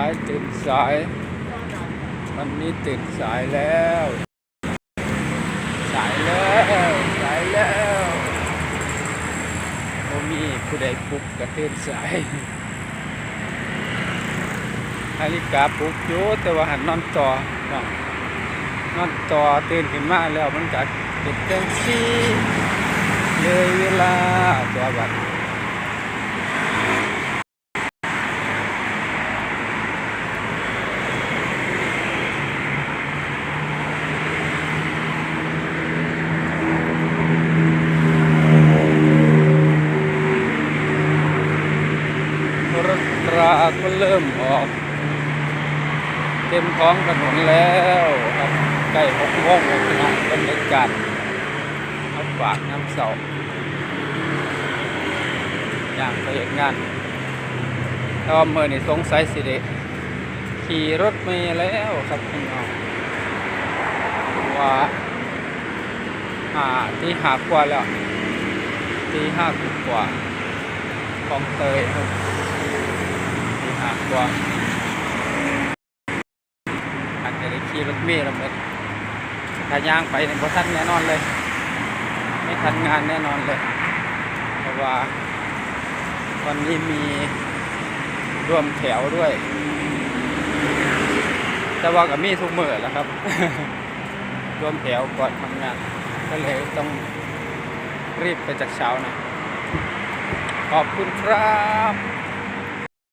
ายตื่นสาย วันนี้ตื่นสายแล้ว สายแล้ว สายแล้วโมมีผู้ใดปลุกกระเตื่นสายนาฬิกาปลุกอยู่แต่ว่าหันนอนต่อนาะนอนต่อตื่นขึ้นมาแล้วมันก็เป็นจังซี่เลยเวลาตัวบัด รถรา ก็เริ่มออก เต็มท้องถนนแล้วครับใกล้หกโมงแล้วนะบรรยากาศเอาฝากน้ำเสาอย่างไปเหตุงานถ้าว่าเมื่อนี่สงสัยสิเดขี่รถเมล์แล้วครับพี่น้องว่าหาที่หากว่าแล้วที่ห้ากว่าของเตยครับ กว่าอาจจะได้ขี่รถเมล์ล้วหมดถ้าย่างไปเนี่ยพอทันแน่นอนเลย ไม่ทันงานแน่นอนเลย เพราะว่าวันนี้มีร่วมแถวด้วย แต่ว่ากับมีทุกมือแล้วครับ ร่วมแถวก่อนทำงาน ก็เลยต้องรีบไปจากเช้านะ ขอบคุณครับ